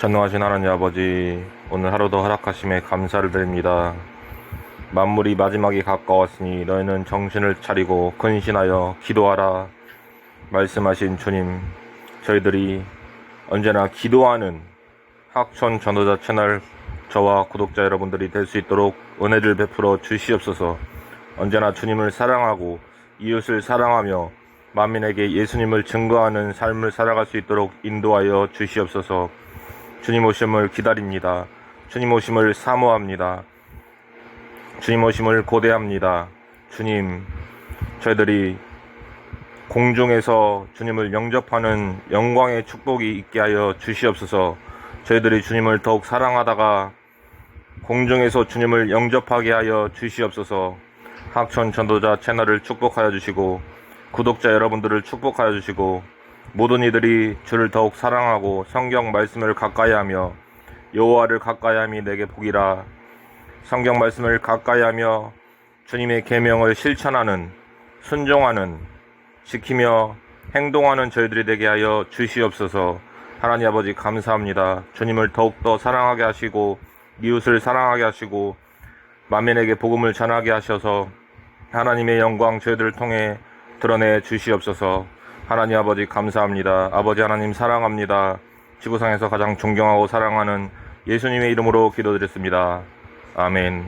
전능하신 하나님 아버지, 오늘 하루도 허락하심에 감사를 드립니다. 만물이 마지막이 가까웠으니 너희는 정신을 차리고 근신하여 기도하라. 말씀하신 주님, 저희들이 언제나 기도하는 학촌 전도자 채널 저와 구독자 여러분들이 될 수 있도록 은혜를 베풀어 주시옵소서. 언제나 주님을 사랑하고 이웃을 사랑하며 만민에게 예수님을 증거하는 삶을 살아갈 수 있도록 인도하여 주시옵소서. 주님 오심을 기다립니다. 주님 오심을 사모합니다. 주님 오심을 고대합니다. 주님, 저희들이 공중에서 주님을 영접하는 영광의 축복이 있게 하여 주시옵소서. 저희들이 주님을 더욱 사랑하다가 공중에서 주님을 영접하게 하여 주시옵소서. 학천 전도자 채널을 축복하여 주시고 구독자 여러분들을 축복하여 주시고 모든 이들이 주를 더욱 사랑하고 성경 말씀을 가까이하며 여호와를 가까이함이 내게 복이라 성경 말씀을 가까이하며 주님의 계명을 실천하는 순종하는 지키며 행동하는 저희들이 되게 하여 주시옵소서. 하나님 아버지 감사합니다. 주님을 더욱더 사랑하게 하시고 이웃을 사랑하게 하시고 만민에게 복음을 전하게 하셔서 하나님의 영광 저희들을 통해 드러내 주시옵소서. 하나님 아버지 감사합니다. 아버지 하나님 사랑합니다. 지구상에서 가장 존경하고 사랑하는 예수님의 이름으로 기도드렸습니다. 아멘.